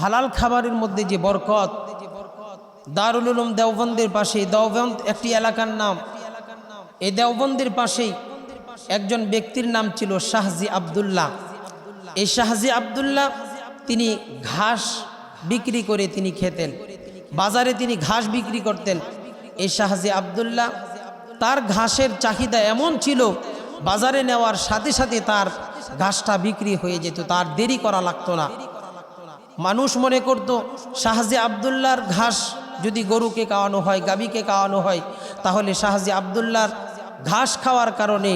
হালাল খাবারের মধ্যে যে বরকত, দারুল উলুম দেওবন্দের পাশে, দেওবন্দ একটি এলাকার নাম, এই দেওবন্দের পাশেই একজন ব্যক্তির নাম ছিল শাহজি আবদুল্লাহ। এই শাহজি আবদুল্লাহ তিনি ঘাস বিক্রি করে তিনি খেতেন। বাজারে তিনি ঘাস বিক্রি করতেন। এই শাহজি আবদুল্লাহ তার ঘাসের চাহিদা এমন ছিল, বাজারে নেওয়ার সাথে সাথে তার ঘাসটা বিক্রি হয়ে যেত, তার দেরি করা লাগতো না। মানুষ মনে করত, শাহজি আবদুল্লার ঘাস যদি গরুকে খাওয়ানো হয় গাবিকে খাওয়ানো হয়, তাহলে শাহজি আবদুল্লার ঘাস খাওয়ার কারণে,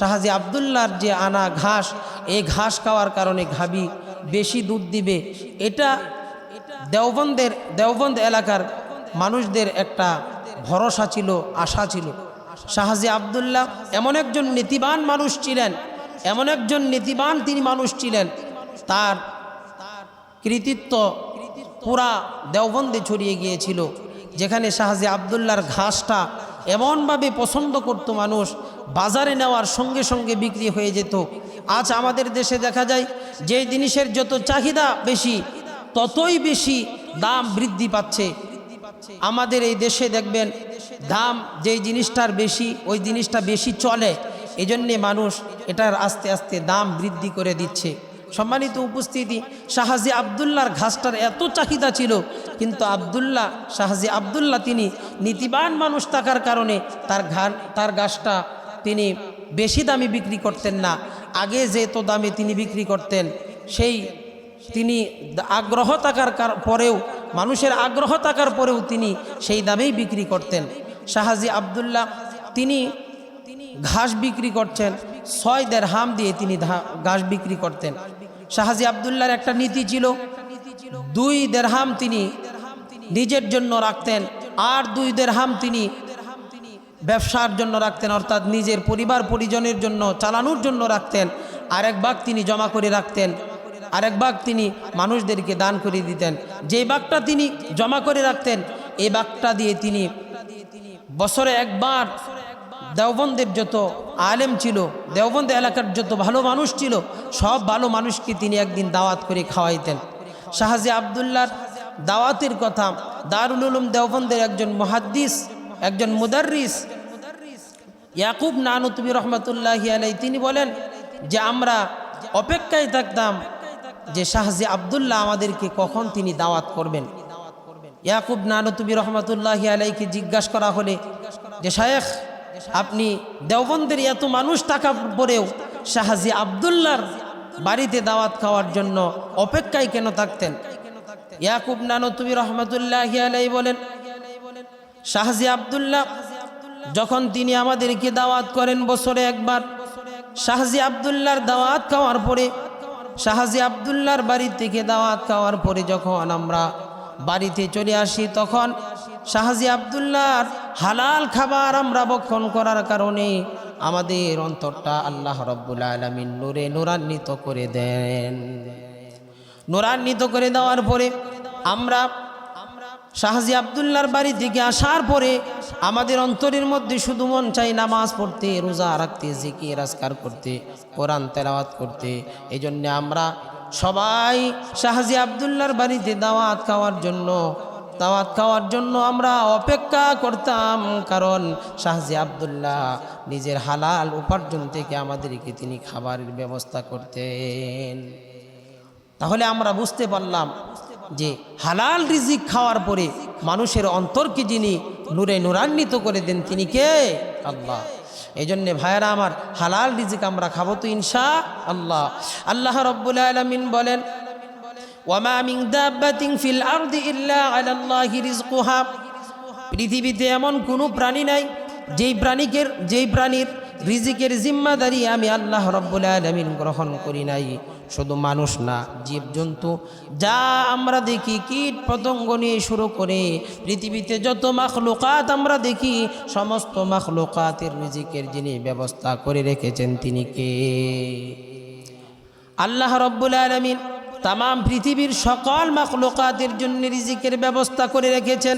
শাহজি আবদুল্লার যে আনা ঘাস এই ঘাস খাওয়ার কারণে ঘাবি বেশি দুধ দিবে। এটা দেওবন্দের, দেওবন্দ এলাকার মানুষদের একটা ভরসা ছিল, আশা ছিল। শাহজি আবদুল্লাহ এমন একজন নীতিবান মানুষ ছিলেন, এমন একজন নীতিবান তিনি মানুষ ছিলেন। তার কৃতিত্ব পুরা দেওবন্দে ছড়িয়ে গিয়েছিল, যেখানে শাহজি আবদুল্লার ঘাসটা এমনভাবে পছন্দ করত মানুষ, বাজারে নেওয়ার সঙ্গে সঙ্গে বিক্রি হয়ে যেত। আজ আমাদের দেশে দেখা যায়, যে জিনিসের যত চাহিদা বেশি, ততই বেশি দাম বৃদ্ধি পাচ্ছে। আমাদের এই দেশে দেখবেন, দাম যেই জিনিসটার বেশি, ওই জিনিসটা বেশি চলে। এজন্যে মানুষ এটার আস্তে আস্তে দাম বৃদ্ধি করে দিচ্ছে। সম্মানিত উপস্থিতি, শাহাজি আবদুল্লার ঘাসটার এত চাহিদা ছিল, কিন্তু আবদুল্লাহ, শাহাজি আবদুল্লাহ তিনি নীতিবান মানুষ থাকার কারণে তার ঘান তার ঘাসটা তিনি বেশি দামে বিক্রি করতেন না। আগে যে তো দামে তিনি বিক্রি করতেন, সেই তিনি আগ্রহ থাকার কার- পরেও, মানুষের আগ্রহ থাকার পরেও তিনি সেই দামেই বিক্রি করতেন। শাহাজি আবদুল্লাহ তিনি ঘাস বিক্রি করছেন, ছয় দেড় হাম দিয়ে তিনি ঘাস বিক্রি করতেন। শাহাজি আবদুল্লার একটা নীতি ছিল, দুই দেড়হাম তিনি নিজের জন্য রাখতেন আর দুই দেড়হাম তিনি ব্যবসার জন্য রাখতেন, অর্থাৎ নিজের পরিবার পরিজনের জন্য, চালানোর জন্য রাখতেন। আরেক ভাগ তিনি জমা করে রাখতেন, আরেক ভাগ তিনি মানুষদেরকে দান করে দিতেন। যে বাঘটা তিনি জমা করে রাখতেন এই বাঘটা দিয়ে তিনি বছরে একবার দেওবন্দের যত আলেম ছিল, দেওবন্দ এলাকার যত ভালো মানুষ ছিল, সব ভালো মানুষকে তিনি একদিন দাওয়াত করে খাওয়াইতেন। শাহাজি আবদুল্লার দাওয়াতের কথা, দারুল উলুম দেওবন্দের একজন মহাদ্দিস, একজন মুদার্রিস, ইয়াকুব নানুতবি রহমতুল্লাহ আলাই তিনি বলেন যে, আমরা অপেক্ষায় থাকতাম যে, শাহজি আবদুল্লাহ আমাদেরকে কখন তিনি দাওয়াত করবেন। ইয়াকুব নানুতবি রহমতুল্লাহ আলাইকে জিজ্ঞাসা করা হলে যে, শায়েখ আপনি দেওবন্দের এত মানুষ থাকার পরেও শাহজি আবদুল্লার বাড়িতে দাওয়াত খাওয়ার জন্য অপেক্ষায় কেন থাকতেন? ইয়াকুব নানুতবি রহমতুল্লাহ বলেন, শাহজি আবদুল্লাহ, যখন তিনি আমাদেরকে দাওয়াত করেন বছরে একবার, শাহজি আবদুল্লার দাওয়াত খাওয়ার পরে, শাহজি আবদুল্লার বাড়ি থেকে দাওয়াত খাওয়ার পরে যখন আমরা বাড়িতে চলে আসি, তখন শাহজি আবদুল্লার হালাল খাবার আমরা ভক্ষণ করার কারণে আমাদের অন্তরটা আল্লাহ রব্বুল আলমিন নূরে নূরান্বিত করে দেন। নূরান্বিত করে দেওয়ার পরে আমরা শাহজি আবদুল্লার বাড়ি থেকে আসার পরে আমাদের অন্তরের মধ্যে শুধু মন চাই নামাজ পড়তে, রোজা রাখতে, জিকির রাজকার করতে, কোরআন তেলাওয়াত করতে। এই আমরা সবাই শাহজি আবদুল্লার বাড়িতে দাওয়াত খাওয়ার জন্য দাওয়াত খাওয়ার জন্য আমরা অপেক্ষা করতাম, কারণ শাহজি আবদুল্লাহ নিজের হালাল উপার্জন থেকে আমাদেরকে তিনি খাবারের ব্যবস্থা করতেন। তাহলে আমরা বুঝতে পারলাম যে হালাল রিজিক খাওয়ার পরে মানুষের অন্তরকে যিনি নূরে নূরান্বিত করে দেন, তিনি কে? আল্লাহ। এই জন্যে ভাইয়েরা আমার হালাল রিজিক আমরা খাব তো ইনশা আল্লাহ। আল্লাহ রব্বুল আলমিন বলেন পৃথিবীতে এমন কোনো প্রাণী নাই, যেই প্রাণীকে যেই প্রাণীর রিজিকের জিম্মাদারি আমি আল্লাহ রব্বুল আলমিন গ্রহণ করি নাই। শুধু মানুষ না, জীবজন্তু, যা আমরা দেখি, কীট পতঙ্গ নিয়ে শুরু করে পৃথিবীতে যত মাখলুকাত আমরা দেখি, সমস্ত মাখলুকাতের রিজিকের যিনি ব্যবস্থা করে রেখেছেন তিনি কে? আল্লাহ রব্বুল আলমিন তাম পৃথিবীর সকল মাকলোকাতের জন্য রিজিকের ব্যবস্থা করে রেখেছেন।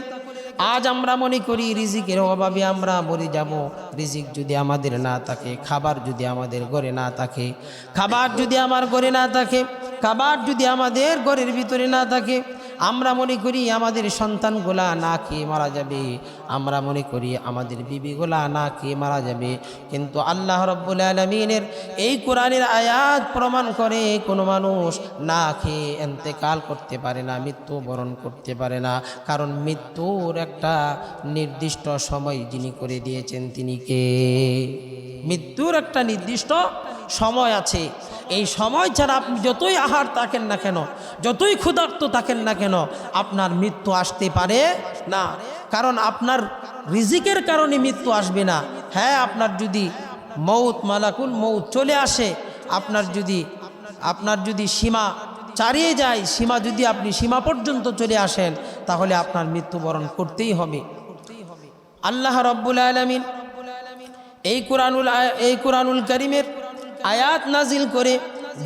আজ আমরা মনে করি রিজিকের অভাবে আমরা মরে যাব। রিজিক যদি আমাদের না থাকে, খাবার যদি আমাদের ঘরে না থাকে, খাবার যদি আমার ঘরে না থাকে, খাবার যদি আমাদের ঘরের ভিতরে না থাকে, আমরা মনে করি আমাদের সন্তানগুলা না খেয়ে মারা যাবে। আমরা মনে করি আমাদের বিবিগুলা না খেয়ে মারা যাবে। কিন্তু আল্লাহ রব্বুল আলমিনের এই কোরআনের আয়াত প্রমাণ করে কোনো মানুষ না খেয়ে এন্তেকাল করতে পারে না, মৃত্যু বরণ করতে পারে না। কারণ মৃত্যুর একটা নির্দিষ্ট সময় যিনি করে দিয়েছেন তিনি কে? মৃত্যুর একটা নির্দিষ্ট সময় আছে। এই সময় ছাড়া আপনি যতই আহার থাকেন না কেন, যতই ক্ষুধার্ত থাকেন না কেন, আপনার মৃত্যু আসতে পারে না। কারণ আপনার রিজিকের কারণে মৃত্যু আসবে না। হ্যাঁ আপনার যদি মৌত, মালাকুল মৌত চলে আসে, আপনার যদি আপনার যদি সীমা চারিয়ে যায়, সীমা যদি আপনি সীমা পর্যন্ত চলে আসেন, তাহলে আপনার মৃত্যুবরণ করতেই হবে। আল্লাহ রব্বুল আলমিন এই কোরআনুল এই কোরআনুল করিমের আয়াত নাজিল করে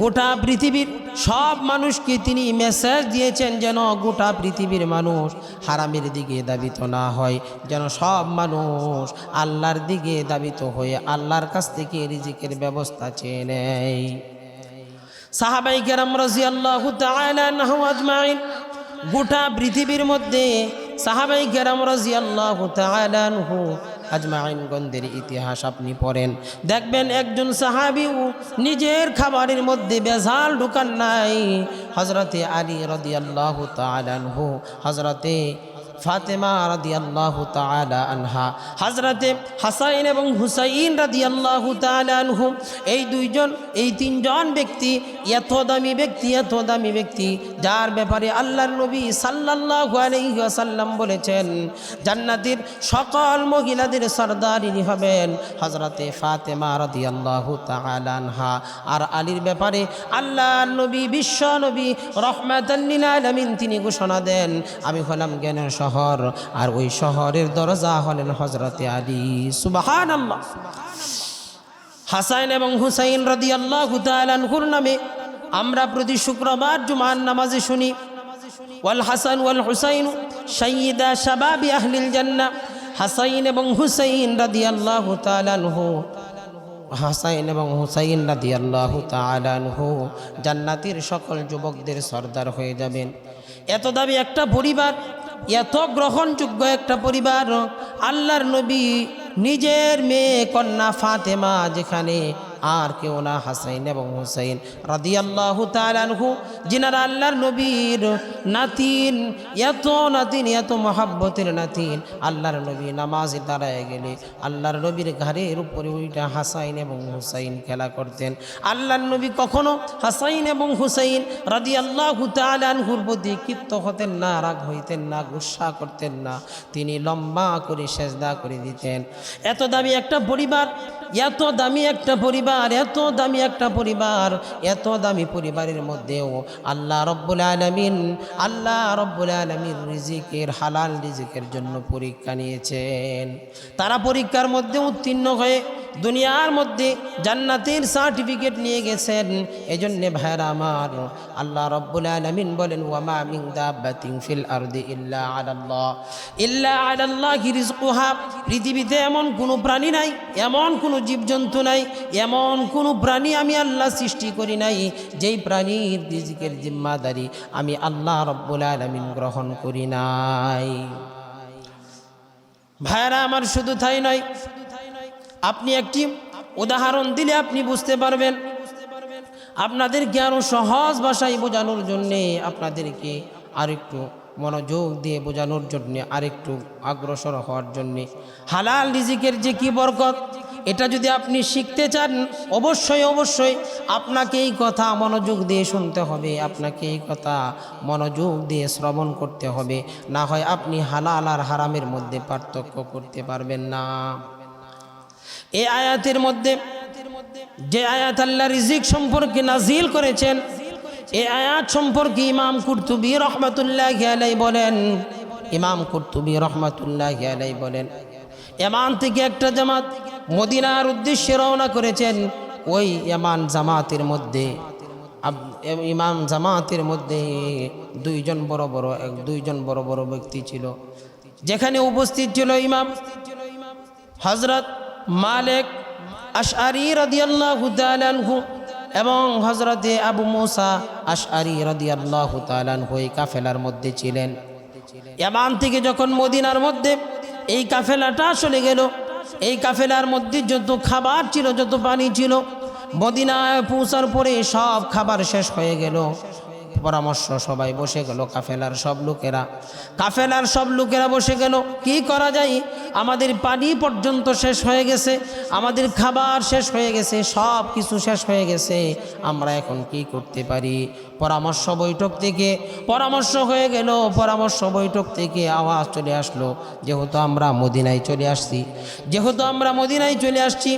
গোটা পৃথিবীর সব মানুষকে তিনি মেসেজ দিয়েছেন যেন গোটা পৃথিবীর মানুষ হারামের দিকে দাবিত না হয়, যেন সব মানুষ আল্লাহর দিকে দাবিত হয়ে আল্লাহর কাছ থেকে রিজিকের ব্যবস্থা চেয়ে নেয়। সাহাবাই কেরাম রাজি আল্লাহ আজমাইন, গোটা পৃথিবীর মধ্যে সাহাবাই কেরাম রাজি আল্লাহ তালানহু আজমাইন গন্ধের ইতিহাস আপনি পড়েন। দেখবেন একজন সাহাবিও নিজের খাবারের মধ্যে বেজাল ঢুকান নাই। হজরতে আলী রদিয়াল্লাহ তালানহু হজরতে ফাতেমা রাদি আল্লাহ আনহা হাজরাতে হাসাইন এবং হুসাইন রাদি আল্লাহ আনহু, এই দুইজন, এই তিনজন ব্যক্তি, এত দামি ব্যক্তি, এত দামি ব্যক্তি, যার ব্যাপারে আল্লাহর নবী সাল্লাল্লাহু আলাইহি বলেছেন, জান্নাতের সকল মহিলাদের সর্দারিনী হবেন হজরতে ফাতেমা রাদি আল্লাহ আনহা। আর আলীর ব্যাপারে আল্লাহ নবী, বিশ্ব নবী রহমাতাল্লিল তিনি ঘোষণা দেন, আমি হলাম জ্ঞানের শহর, আর ওই শহরের দরজা হলেন হজরতে আলী। সুবাহান হাসাইন এবং হুসাইন রদি আল্লাহ তালানহুর নামে আমরা প্রতি শুক্রবার জুমান নামাজে শুনি, ওয়াল হাসান ওয়াল হুসাইন সঈদা শাবাবি আহলিল জান্না হাসাইন এবং হুসাইন রাদি আল্লাহ তালানহু হাসাইন এবং হুসাইন রাদি আল্লাহ তালানহু জান্নাতির সকল যুবকদের সর্দার হয়ে যাবেন। এত দাবি একটা পরিবার এত গ্রহণযোগ্য একটা পরিবার আল্লাহর নবী নিজের মেয়ে কন্যা ফাতেমা যেখানে আর কেউ না, হাসাইন এবং হুসাইন রাদি আল্লাহ তালানহু যিনারা আল্লাহর নবীর নাতিন, এত নাতিন, এত মহাব্বতের নাতিন, আল্লাহর নবী নামাজে দাঁড়ায় গেলে আল্লাহর নবীর ঘাড়ের উপরে ওইটা হাসাইন এবং হুসাইন খেলা করতেন। আল্লাহর নবী কখনো হাসাইন এবং হুসাইন রাদি আল্লাহ তালানহুর প্রতি ক্ষিপ্ত হতেন না, রাগ হইতেন না, গুসা করতেন না। তিনি লম্বা করে সেজদা করে দিতেন। এত দামি একটা পরিবার এত দামি একটা পরিবার, এত দামি একটা পরিবার, এত দামি পরিবারের মধ্যেও আল্লাহ রব্বুল আলমিন, আল্লাহ রব্বুল আলমিন রিজিকের, হালাল রিজিকের জন্য পরীক্ষা নিয়েছেন। তারা পরীক্ষার মধ্যে উত্তীর্ণ হয়ে দুনিয়ার মধ্যে জান্নাতের সার্টিফিকেট নিয়ে গেছেন। এই জন্যে ভাইরা আমার, আল্লাহ রব্বুল আলমিন বলেন, ওয়ামা মিং দাব্বাতিং ফিল আরদি ইল্লা আলাল্লাহ। ইল্লা আলাল্লাহ রিজকুহা পৃথিবীতে এমন কোনো প্রাণী নাই, এমন কোনো জীবজন্তু নাই, এমন কোনো প্রাণী আমি আল্লাহ সৃষ্টি করি নাই, যেই প্রাণীর রিজিকের জিম্মাদারি আমি আল্লাহ রব্বুল আলমিন গ্রহণ করি নাই। ভাইরা আমার শুধু তাই নয়, আপনি একটি উদাহরণ দিলে আপনি বুঝতে পারবেন, আপনাদেরকে আরও সহজ ভাষায় বোঝানোর জন্যে আপনাদেরকে আরেকটু মনোযোগ দিয়ে বোঝানোর জন্যে আরেকটু অগ্রসর হওয়ার জন্যে। হালাল রিজিকের যে কি বরকত, এটা যদি আপনি শিখতে চান, অবশ্যই অবশ্যই আপনাকে এই কথা মনোযোগ দিয়ে শুনতে হবে, আপনাকে এই কথা মনোযোগ দিয়ে শ্রবণ করতে হবে। না হয় আপনি হালাল আর হারামের মধ্যে পার্থক্য করতে পারবেন না। এই আয়াতের মধ্যে যে আয়াত আল্লাহ রিজিক সম্পর্কে নাজিল করেছেন এই আয়াত সম্পর্কে ইমাম কুর্তুবি রহমতুল্লাহ আলাই বলেন। ইমাম কুর্তুবি রহমতুল্লাহ আলাই বলেন, এমান থেকে একটা জামাত মদিনার উদ্দেশ্যে রওনা করেছেন, ওই এমান জামাতের মধ্যে। ইমাম জামাতের মধ্যে দুইজন বড় বড়, এক, দুইজন বড় বড় ব্যক্তি ছিল। যেখানে উপস্থিত ছিল ইমাম হজরত মালিক আশআরি রাদিয়াল্লাহু আনহু। এবং হজরতে আবু মুসা আশআরি রদিয়াল্লাহ তালান হয়ে কাফেলার মধ্যে ছিলেন। ইয়ামান থেকে যখন মদিনার মধ্যে এই কাফেলাটা চলে গেল, এই কাফেলার মধ্যে যত খাবার ছিল, যত পানি ছিল, মদিনায় পৌঁছার পরে সব খাবার শেষ হয়ে গেল। পরামর্শ সবাই বসে গেল, কাফেলার সব লোকেরা। কাফেলার সব লোকেরা বসে গেল, কি করা যায়? আমাদের পানি পর্যন্ত শেষ হয়ে গেছে, আমাদের খাবার শেষ হয়ে গেছে সব কিছু শেষ হয়ে গেছে, আমরা এখন কি করতে পারি? পরামর্শ বৈঠক থেকে পরামর্শ হয়ে গেল। পরামর্শ বৈঠক থেকে আওয়াজ চলে আসলো, যেহেতু আমরা মদিনায় চলে আসছি, যেহেতু আমরা মদিনায় চলে আসছি,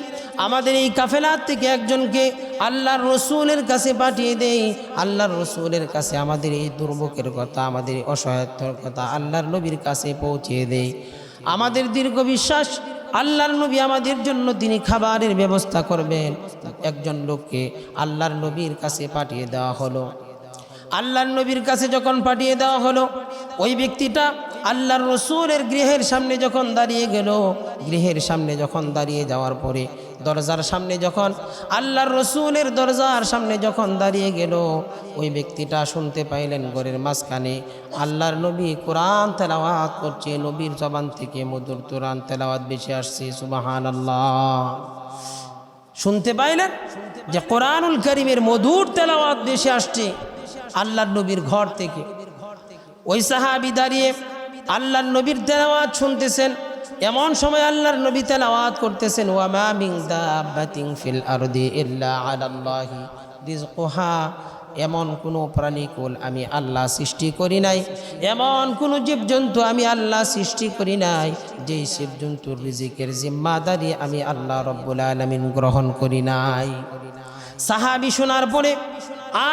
আমাদের এই কাফেলার থেকে একজনকে আল্লাহর রসুলের কাছে পাঠিয়ে দেই। আল্লাহর রসুলের কাছে আমাদের এই দুর্ভোগের কথা, আমাদের অসহায়তার কথা আল্লাহর নবীর কাছে পৌঁছিয়ে দেই। আমাদের দীর্ঘ বিশ্বাস, আল্লাহর নবী আমাদের জন্য তিনি খাবারের ব্যবস্থা করবেন। একজন লোককে আল্লাহর নবীর কাছে পাঠিয়ে দেওয়া হলো। আল্লাহর নবীর কাছে যখন পাঠিয়ে দেওয়া হলো, ওই ব্যক্তিটা আল্লাহর রসুলের গৃহের সামনে যখন দাঁড়িয়ে গেল, গৃহের সামনে যখন দাঁড়িয়ে যাওয়ার পরে, দরজার সামনে যখন, আল্লাহর রসুলের দরজার সামনে যখন দাঁড়িয়ে গেল, ওই ব্যক্তিটা শুনতে পাইলেন ঘরের মাঝখানে, আল্লাহর নবী কোরআন তেলাওয়াত করছে, নবীর জবান থেকে মধুর কোরআন তেলাওয়াত বেশি আসছে সুবাহান আল্লাহ শুনতে পাইলেন যে কোরআনুল করিমের মধুর তেলাওয়াত দেশে আসছে। আল্লাহর নবীর ঘর থেকে। ওই সাহাবি দাঁড়িয়ে আল্লাহর নবীর তেলাওয়াত শুনতেছেন। এমন সময় আল্লাহর নবী তেলাওয়াত করতেছেন ওয়ামা মিং দাব্বাতিন ফিল আরদি এমন কোনো প্রাণীকুল আমি আল্লাহ সৃষ্টি করি নাই। এমন কোনো জীবজন্তু আমি আল্লাহ সৃষ্টি করি নাই, যেই জীবজন্তুর রিজিকের জিম্মাদারি আমি আল্লাহ রব্বুল আলমিন গ্রহণ করি নাই। সাহাবি শোনার পরে,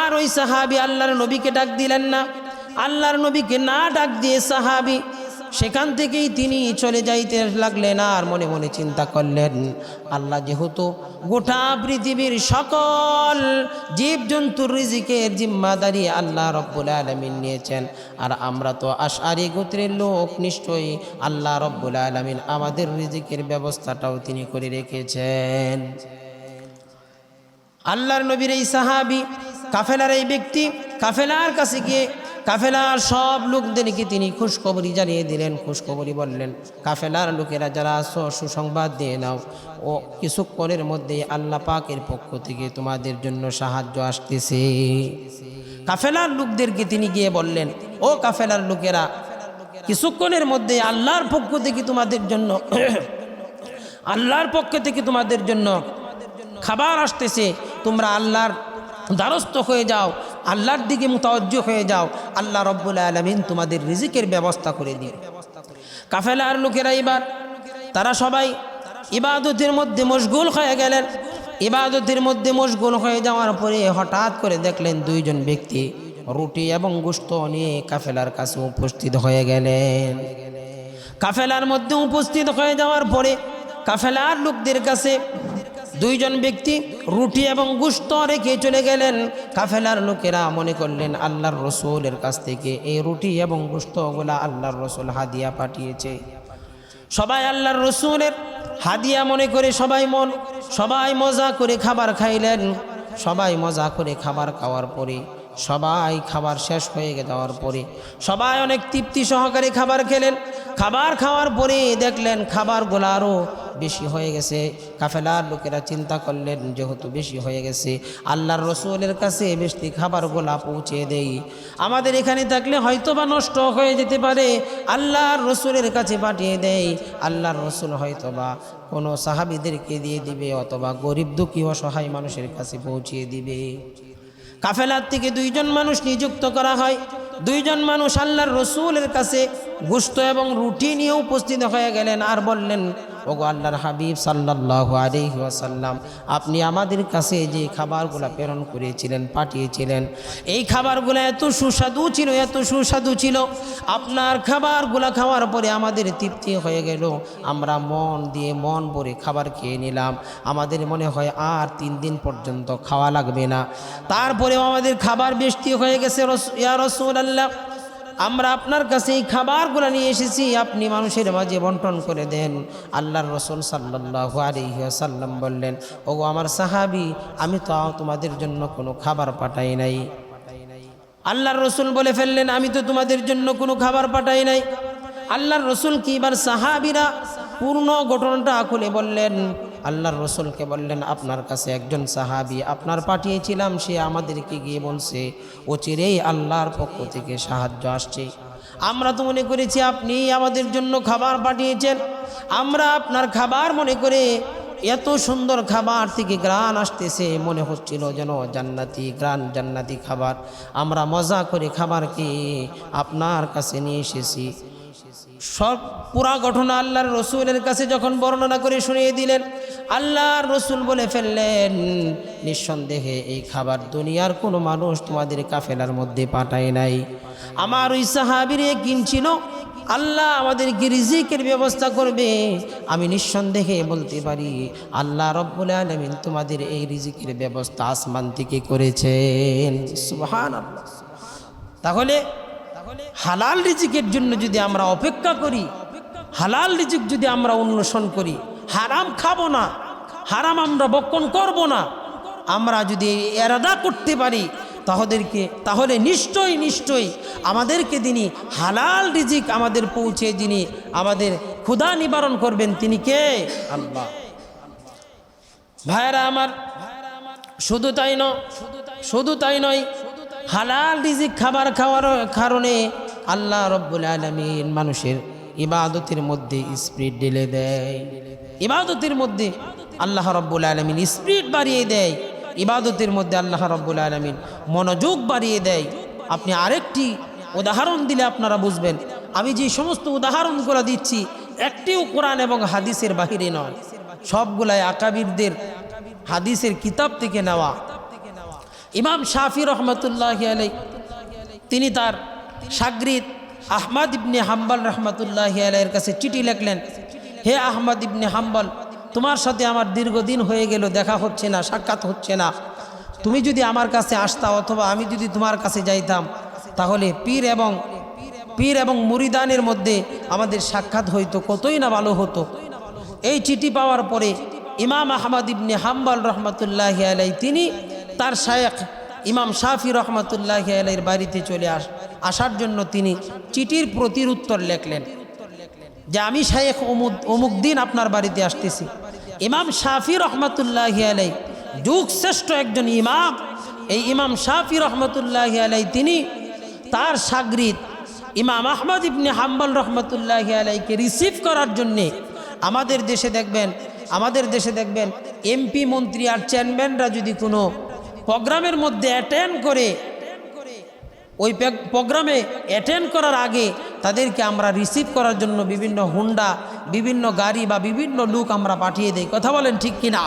আর ওই সাহাবি আল্লাহর নবীকে ডাক দিলেন না। আল্লাহর নবীকে না ডাক দিয়ে সাহাবি সেখান থেকেই তিনি চলে যাইতে লাগলেন আর মনে মনে চিন্তা করলেন, আল্লাহ যেহেতু গোটা পৃথিবীর সকল জীবজন্তুর রিজিকের জিম্মাদারি আল্লাহ রব্বুল আলমিন নিয়েছেন, আর আমরা তো আশারি গোত্রের লোক নিশ্চয়ই আল্লাহ রব্বুল আলমিন আমাদের রিজিকের ব্যবস্থাটাও তিনি করে রেখেছেন। আল্লাহর নবীর এই সাহাবি, কাফেলার এই ব্যক্তি, কাফেলার কাছে গিয়ে কাফেলার সব লোকদেরকে তিনি খুশখবরি জানিয়ে দিলেন, খুশখবরি বললেন, কাফেলার লোকেরা যারা আছো, সুসংবাদ দিয়ে নাও। ও কিছুক্ষণের মধ্যে আল্লাহ পাকের পক্ষ থেকে তোমাদের জন্য সাহায্য আসতেছে। কাফেলার লোকদেরকে তিনি গিয়ে বললেন, ও কাফেলার লোকেরা, কিছুক্ষণের মধ্যে আল্লাহর পক্ষ থেকে তোমাদের জন্য, আল্লাহর পক্ষ থেকে তোমাদের জন্য খাবার আসতেছে, তোমরা আল্লাহর দ্বারস্থ হয়ে যাও, আল্লাহর দিকে মুতাজ্জ হয়ে যাও, আল্লাহ রব্বুল আলমিন তোমাদের রিজিকের ব্যবস্থা করে দিন। কাফেলার লোকেরা এবার, তারা সবাই ইবাদতের মধ্যে মশগুল হয়ে গেলেন। ইবাদতের মধ্যে মশগুল হয়ে যাওয়ার পরে হঠাৎ করে দেখলেন দুইজন ব্যক্তি রুটি এবং গোস্ত নিয়ে কাফেলার কাছে উপস্থিত হয়ে গেলেন। কাফেলার মধ্যে উপস্থিত হয়ে যাওয়ার পরে কাফেলার লোকদের কাছে দুইজন ব্যক্তি রুটি এবং গুস্ত রেখে চলে গেলেন। কাফেলার লোকেরা মনে করলেন, আল্লাহর রসুলের কাছ থেকে এই রুটি এবং গুস্তগুলা আল্লাহর রসুল হাদিয়া পাঠিয়েছে। সবাই আল্লাহর রসুলের হাদিয়া মনে করে সবাই মন, সবাই মজা করে খাবার খাইলেন। সবাই মজা করে খাবার খাওয়ার পরে সবাই খাবার শেষ হয়ে যাওয়ার পরে সবাই অনেক তৃপ্তি সহকারে খাবার খেলেন। খাবার খাওয়ার পরে দেখলেন খাবারগুলো আরও বেশি হয়ে গেছে। কাফেলার লোকেরা চিন্তা করলেন, যেহেতু বেশি হয়ে গেছে, আল্লাহর রসুলের কাছে বেশি খাবারগুলা পৌঁছে দেই। আমাদের এখানে থাকলে হয়তো বা নষ্ট হয়ে যেতে পারে। আল্লাহর রসুলের কাছে পাঠিয়ে দেয় আল্লাহর রসুল হয়তো বা কোনো সাহাবিদেরকে দিয়ে দিবে অথবা গরিব দুঃখী অসহায় মানুষের কাছে পৌঁছিয়ে দিবে। কাফেলার থেকে দুইজন মানুষ নিযুক্ত করা হয়। দুইজন মানুষ আল্লাহর রসুলের কাছে গুস্ত এবং রুটি নিয়ে উপস্থিত হয়ে গেলেন আর বললেন ওগো আল্লাহর হাবিব সাল্লাহ আলহি আসাল্লাম আপনি আমাদের কাছে যে খাবারগুলো প্রেরণ করেছিলেন, পাঠিয়েছিলেন, এই খাবারগুলো এত সুস্বাদু ছিল, এত সুস্বাদু ছিল, আপনার খাবারগুলো খাওয়ার পরে আমাদের তৃপ্তি হয়ে গেল, আমরা মন দিয়ে মন ভরে খাবার খেয়ে নিলাম, আমাদের মনে হয় আর তিন দিন পর্যন্ত খাওয়া লাগবে না, তারপরেও আমাদের খাবার বৃষ্টি হয়ে গেছে ইয়া রসুল আল্লাহ আমরা আপনার কাছে এই খাবারগুলো নিয়ে এসেছি, আপনি মানুষের মাঝে বন্টন করে দেন। আল্লাহর রসুল সাল্লাহ আলিহাসাল্লাম বললেন, ও আমার সাহাবি, আমি তো তোমাদের জন্য কোনো খাবার পাঠাই নাই। আল্লাহর রসুল বলে ফেললেন, আমি তো তোমাদের জন্য কোনো খাবার পাঠাই নাই। আল্লাহর রসুল কি এবার সাহাবিরা পূর্ণ ঘটনাটা খুলে বললেন আল্লাহর রসুলকে বললেন, আপনার কাছে একজন সাহাবি আপনার পাঠিয়েছিলাম, সে আমাদেরকে গিয়ে বলছে ও চিরেই আল্লাহর পক্ষ থেকে সাহায্য আসছে। আমরা তো মনে করেছি আপনি আমাদের জন্য খাবার পাঠিয়েছেন। আমরা আপনার খাবার মনে করে এত সুন্দর খাবার থেকে গ্রান আসতেছে। মনে হচ্ছিল যেন জান্নাতি গ্রান জান্নাতি খাবার। আমরা মজা করে খাবারকে আপনার কাছে নিয়ে এসেছি। সব পুরা ঘটনা আল্লাহর রসুলের কাছে যখন বর্ণনা করে শুনিয়ে দিলেন, আল্লাহর রসুল বলে ফেললেন, নিঃসন্দেহে এই খাবার দুনিয়ার কোনো মানুষ তোমাদের কাফেলার মধ্যে পাঠায় নাই। আমার ওই সাহাবিরে কিনছিল আল্লাহ আমাদেরকে রিজিকের ব্যবস্থা করবে। আমি নিঃসন্দেহে বলতে পারি, আল্লাহ রব্বুল আলমিন তোমাদের এই রিজিকের ব্যবস্থা আসমান থেকে করেছেন। সুবহান তাহলে হালাল রিজিকের জন্য যদি আমরা অপেক্ষা করি, হালাল রিজিক যদি আমরা অন্বেষণ করি, হারাম খাব না, হারাম আমরা বক্ষণ করব না, আমরা যদি এরাদা করতে পারি, তাহদেরকে, তাহলে নিশ্চয়ই নিশ্চয়ই আমাদেরকে তিনি হালাল রিজিক আমাদের পৌঁছে যিনি আমাদের ক্ষুধা নিবারণ করবেন, তিনি কে? আল্লাহ। ভাইরা আমার, শুধু তাই নয়, শুধু তাই নয় হালাল রিজিক খাবার খাওয়ার কারণে আল্লাহ রব্বুল আলমিন মানুষের ইবাদতের মধ্যে স্পিড ঢেলে দেয়। ইবাদতের মধ্যে আল্লাহ রব্বুল আলমিন স্পিড বাড়িয়ে দেয়। ইবাদতের মধ্যে আল্লাহ রব্বুল আলমিন মনোযোগ বাড়িয়ে দেয়। আপনি আরেকটি উদাহরণ দিলে আপনারা বুঝবেন। আমি যে সমস্ত উদাহরণগুলো দিচ্ছি, একটিও কোরআন এবং হাদিসের বাহিরে নয়। সবগুলাই আকাবিরদের হাদিসের কিতাব থেকে নেওয়া। ইমাম শাফি রহমতুল্লাহ আলাই তিনি তার সাগরিদ আহমদ ইবনে হাম্বল রহমতুল্লাহ আলাইয়ের কাছে চিঠি লিখলেন, হে আহমদ ইবনে হাম্বাল, তোমার সাথে আমার দীর্ঘদিন হয়ে গেল, দেখা হচ্ছে না, সাক্ষাৎ হচ্ছে না। তুমি যদি আমার কাছে আসতা অথবা আমি যদি তোমার কাছে যাইতাম, তাহলে পীর এবং পীর এবং মুরিদানের মধ্যে আমাদের সাক্ষাৎ হইতো, কতই না ভালো হতো। এই চিঠি পাওয়ার পরে ইমাম আহমদ ইবনে হাম্বল রহমতুল্লাহ আলাই তিনি তার শায়েখ ইমাম শাফি রহমতুল্লাহ আলাইয়ের বাড়িতে চলে আস, আসার জন্য তিনি চিঠির প্রতির উত্তর লেখলেন যে আমি শায়েখ অমুক অমুক দিন আপনার বাড়িতে আসতেছি। ইমাম শাফি রহমতুল্লাহ আলাই শ্রেষ্ঠ একজন ইমাম। এই ইমাম শাফি রহমতুল্লাহ আলাই তিনি তার সাগরিদ ইমাম আহমদ ইবনে হাম্বল রহমতুল্লাহ আলাইকে রিসিভ করার জন্যে আমাদের দেশে দেখবেন, আমাদের দেশে দেখবেন এমপি মন্ত্রী আর চেয়ারম্যানরা যদি কোনো প্রোগ্রামের মধ্যে অ্যাটেন্ড করে, ওই প্রোগ্রামে অ্যাটেন্ড করার আগে তাদেরকে আমরা রিসিভ করার জন্য বিভিন্ন হুন্ডা, বিভিন্ন গাড়ি বা বিভিন্ন লুক আমরা পাঠিয়ে দেই। কথা বলেন ঠিক কিনা?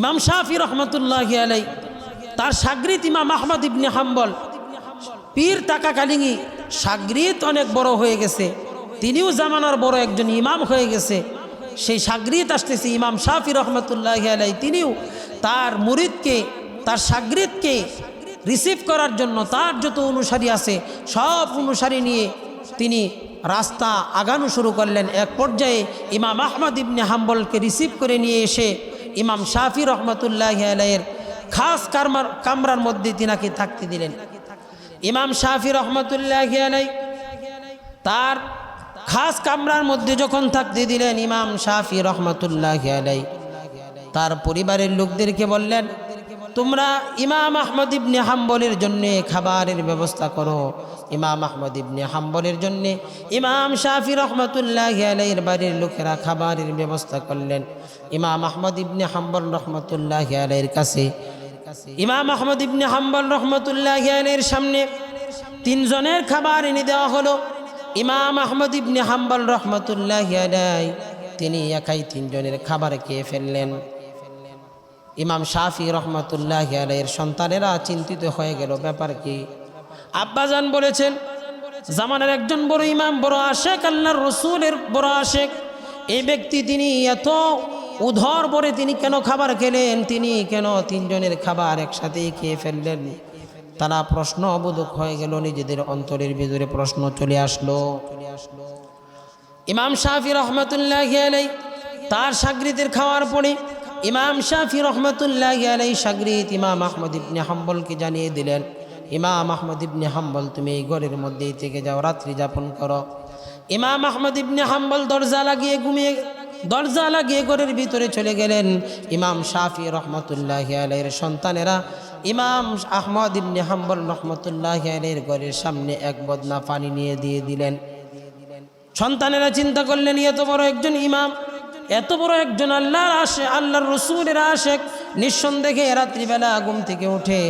ইমাম শাহি রহমতুল্লাহ আলাই তার সাগরিত ইমাম আহমদ ইবনে হাম্বল, পীর টাকা কালিঙ্গি সাগরিত অনেক বড় হয়ে গেছে। তিনিও জামানার বড় একজন ইমাম হয়ে গেছে। সেই সাগরিত আসতেছে ইমাম শাফি রহমতুল্লাহ আলাই তিনিও তার মুরিদকে, তার সাগরিদকে রিসিভ করার জন্য তার যত অনুসারী আছে, সব অনুসারী নিয়ে তিনি রাস্তা আগানো শুরু করলেন। এক পর্যায়ে ইমাম আহমদ ইবনে হাম্বলকে রিসিভ করে নিয়ে এসে ইমাম শাফি রহমতুল্লাহ আলাইয়ের খাস কারমার, কামরার মধ্যে তিনাকে থাকতে দিলেন। ইমাম শাফি রহমতুল্লাহ আলাই তার খাস কামরার মধ্যে যখন থাকতে দিলেন ইমাম শাফি রহমতুল্লাহ আলাই। তার পরিবারের লোকদেরকে বললেন, তোমরা ইমাম আহমদ ইবনে হাম্বলের জন্য খাবারের ব্যবস্থা করো। ইমাম আহমদ ইবনে হাম্বলের জন্য ইমাম শাফি রহমতুল্লাহ আলাইয়ের বাড়ির লোকেরা খাবারের ব্যবস্থা করলেন। ইমাম আহমদ ইবনে হাম্বল রহমতুল্লাহ আলাইয়ের কাছে, ইমাম আহমদ ইবনে হাম্বল রহমতুল্লাহ আলাইয়ের সামনে তিনজনের খাবার এনে দেওয়া হলো। ইমাম আহমদ ইবনে হাম্বল রহমতুল্লাহ আলাই তিনি একাই তিনজনের খাবার খেয়ে ফেললেন। ইমাম শাফি রহমতুল্লাহ আলাইয়ের সন্তানেরা চিন্তিত হয়ে গেল, ব্যাপার কি? আব্বাজান বলেছেন, জামানের একজন বড় ইমাম, বড় আশেক, আল্লাহর রসুলের বড় আশেক। এই ব্যক্তি তিনি এত উধর পরে তিনি কেন খাবার খেলেন, তিনি কেন তিনজনের খাবার একসাথে খেয়ে ফেললেন? তারা প্রশ্ন অবোধক হয়ে গেল, নিজেদের অন্তরের ভিতরে প্রশ্ন চলে আসলো। ইমাম শাহি রহমতুল্লাহ তার সাগরিদের খাওয়ার পরে ইমাম শাফি রহমতুল্লাহ আলাই সাগরিদ ইমাম আহমদ ইবনে হাম্বলকে জানিয়ে দিলেন, ইমাম আহমদ ইবনে হাম্বল, তুমি এই ঘরের মধ্যেই থেকে যাও, রাত্রি যাপন করো। ইমাম আহমদ ইবনে হাম্বল দরজা লাগিয়ে ঘুমিয়ে, দরজা লাগিয়ে ঘরের ভিতরে চলে গেলেন। ইমাম শাফি রহমতুল্লাহ আলাইয়ের সন্তানেরা, ইমাম আহমদ ইবনে হাম্বল রহমতুল্লাহ আলাইয়ের ঘরের সামনে এক বদনা পানি নিয়ে দিয়ে দিলেন। সন্তানেরা চিন্তা করলেন, এত বড় একজন ইমাম এত বড় একজন আল্লাহর আসে আল্লাহর রসুলের আশেক, নিঃসন্দেহে রাত্রিবেলা ঘুম থেকে উঠে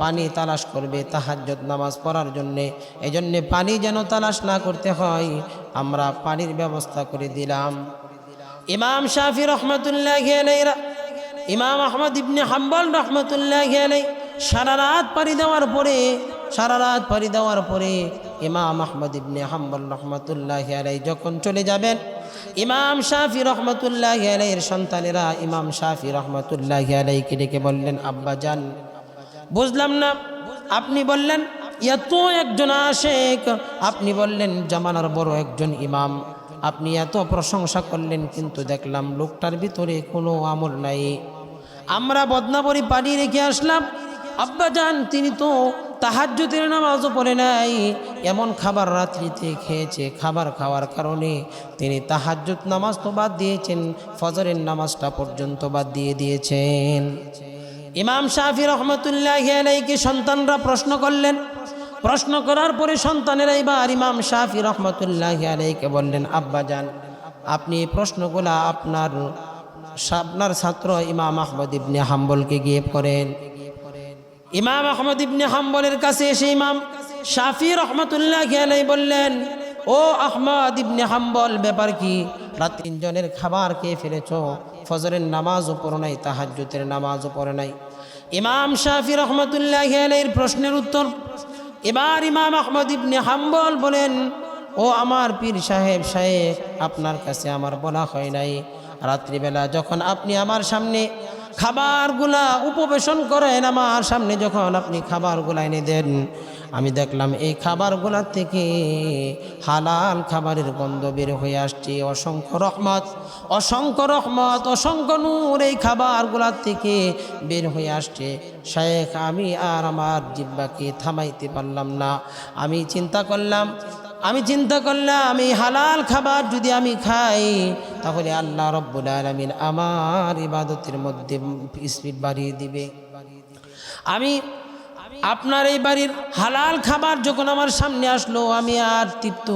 পানি তালাশ করবে তাহাজ্জত নামাজ পড়ার জন্যে। এই জন্যে পানি যেন তালাশ না করতে হয়, আমরা পানির ব্যবস্থা করে দিলাম। ইমাম শাফি রহমতুল্লাহ আলাইরা ইমাম আহমদ ইবনে হাম্বল রহমতুল্লাহ আলাই সারা রাত পাড়ি দেওয়ার পরে, সারা রাত পাড়ি দেওয়ার পরে ইমাম আহমদ ইবনে হাম্বল রহমতুল্লাহ আলাই যখন চলে যাবেন ইমাম শাফি রহমতুল্লাহ আলাইয়ের সন্তানেরা ইমাম শাফি রহমতুল্লাহ আলাইকে ডেকে বললেন, আব্বা যান বুঝলাম না। আপনি বললেন, এত একজন আশেক। আপনি বললেন, জামানার বড় একজন ইমাম। আপনি এত প্রশংসা করলেন, কিন্তু দেখলাম লোকটার ভিতরে কোনো আমল নাই। আমরা বদনাবরি পানি রেখে আসলাম। আব্বা যান তিনি তো তাহাজ্যতের নামাজও পড়ে নাই। এমন খাবার রাত্রিতে খেয়েছে, খাবার খাওয়ার কারণে তিনি তাহাজ্জুদ নামাজ তো বাদ দিয়েছেন, ফজরের নামাজটা পর্যন্ত বাদ দিয়ে দিয়েছেন। ইমাম শাহি রহমতুল্লাহ আলাইকে সন্তানরা প্রশ্ন করলেন। প্রশ্ন করার পরে সন্তানেরা এবার ইমাম শাহি রহমতুল্লাহ আলাইকে বললেন, আব্বা যান আপনি প্রশ্নগুলা আপনার আপনার ছাত্র ইমাম আহমদ ইবনে হাম্বলকে গিয়ে করেন ইমাম আহমদ ইবনে হাম্বলের কাছে এসে ইমাম শাফি রহমতুল্লাহ আলাই বললেন, ও আহমদ ইবনে হাম্বল, ব্যাপার কি? রাত তিনজনের খাবার খেয়ে ফেলেছ? ফজরের নামাজও পড়ো নাই তাহাজ্জুতের নামাজও পড়ে নাই? ইমাম শাফি রহমতুল্লাহ আলাইয়ের প্রশ্নের উত্তর, এবার ইমাম আহমদ ইবনে হাম্বল বলেন, ও আমার পীর সাহেব সাহেব, আপনার কাছে আমার বলা হয় নাই। রাত্রিবেলা যখন আপনি আমার সামনে খাবারগুলা উপবেশন করেন আমার সামনে যখন আপনি খাবারগুলা এনে দেন, আমি দেখলাম এই খাবারগুলার থেকে হালাল খাবারের গন্ধ বের হয়ে আসছে। অসংখ্য রহমত অসংখ্য রহমত, অসংখ্য নূর এই খাবারগুলার থেকে বের হয়ে আসছে। শেখ, আমি আর আমার জিব্বাকে থামাইতে পারলাম না। আমি চিন্তা করলাম আমি চিন্তা করলাম এই হালাল খাবার যদি আমি খাই, তাহলে আল্লাহ রব্বুল আলমিন আমার ইবাদতের মধ্যে স্পিড বাড়িয়ে দিবে। আমি, আপনার এই বাড়ির হালাল খাবার যখন আমার সামনে আসলো, আমি আর তৃপ্ত,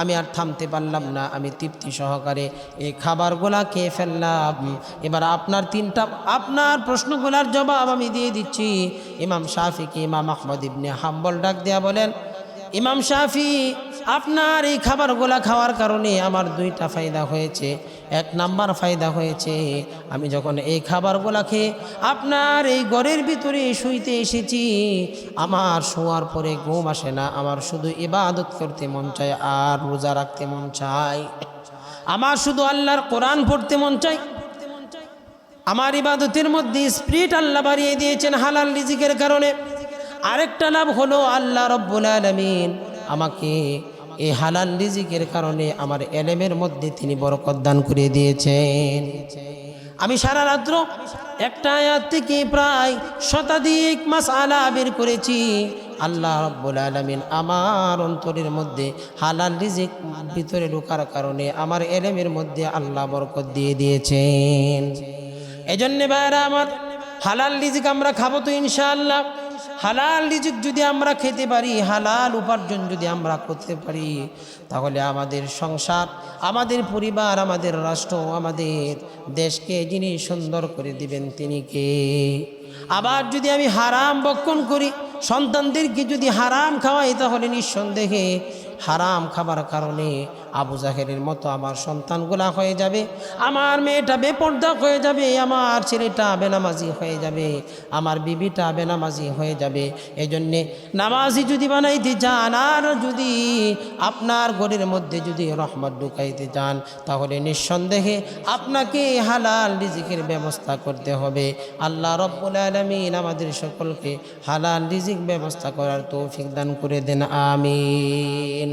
আমি আর থামতে পারলাম না, আমি তৃপ্তি সহকারে এই খাবারগুলা খেয়ে ফেললাম। এবার আপনার তিনটা, আপনার প্রশ্নগুলার জবাব আমি দিয়ে দিচ্ছি। ইমাম শাফিকে ইমাম আহমদ ইবনে হাম্বল ডাক দেয়া বলেন ইমাম শাফি, আপনার এই খাবারগুলা খাওয়ার কারণে আমার দুইটা ফায়দা হয়েছে। এক নাম্বার ফায়দা হয়েছে, আমি যখন এই খাবারগুলা খেয়ে আপনার এই ঘরের ভিতরে শুইতে এসেছি, আমার শোয়ার পরে ঘুম আসে না, আমার শুধু ইবাদত করতে মন চায় আর রোজা রাখতে মন চায়। আমার শুধু আল্লাহর কোরআন পড়তে মন চায়। আমার ইবাদতের মধ্যে স্প্রিট আল্লাহ বাড়িয়ে দিয়েছেন হালাল রিজিকের কারণে। আরেকটা লাভ হলো আল্লাহ রব্বুল আলমিন। আমাকে এই হালাল রিজিকের কারণে আমার এলেমের মধ্যে তিনি বরকত দান করে দিয়েছেন। আমি সারা রাত্র একটা আয়াত থেকে প্রায় শতাধিক মাস আলা বের করেছি। আল্লাহ রব্বুল আলমিন আমার অন্তরের মধ্যে হালাল রিজিক ভিতরে ঢোকার কারণে আমার এলেমের মধ্যে আল্লাহ বরকত দিয়ে দিয়েছেন। এই জন্যে ভাইরা আমার হালাল রিজিক আমরা খাব তো ইনশাআল্লাহ। হালাল রিজিক যদি আমরা খেতে পারি, হালাল উপার্জন যদি আমরা করতে পারি, তাহলে আমাদের সংসার, আমাদের পরিবার, আমাদের রাষ্ট্র, আমাদের দেশকে যিনি সুন্দর করে দিবেন তিনি কে? আবার যদি আমি হারাম বক্ষণ করি, সন্তানদেরকে যদি হারাম খাওয়াই, তাহলে নিঃসন্দেহে হারাম খাবার কারণে আবু জাহেরের মতো আমার সন্তানগুলা হয়ে যাবে, আমার মেয়েটা বেপর্দা হয়ে যাবে, আমার ছেলেটা বেনামাজি হয়ে যাবে, আমার বিবিটা বেনামাজি হয়ে যাবে। এই জন্যে নামাজি যদি বানাইতে চান আর যদি আপনার ঘরের মধ্যে যদি রহমত ঢুকাইতে চান তাহলে নিঃসন্দেহে আপনাকে হালাল রিজিকের ব্যবস্থা করতে হবে। আল্লাহ রব্বুল আলমিন আমাদের সকলকে হালাল রিজিক ব্যবস্থা করার তৌফিক দান করে দেন, আমিন।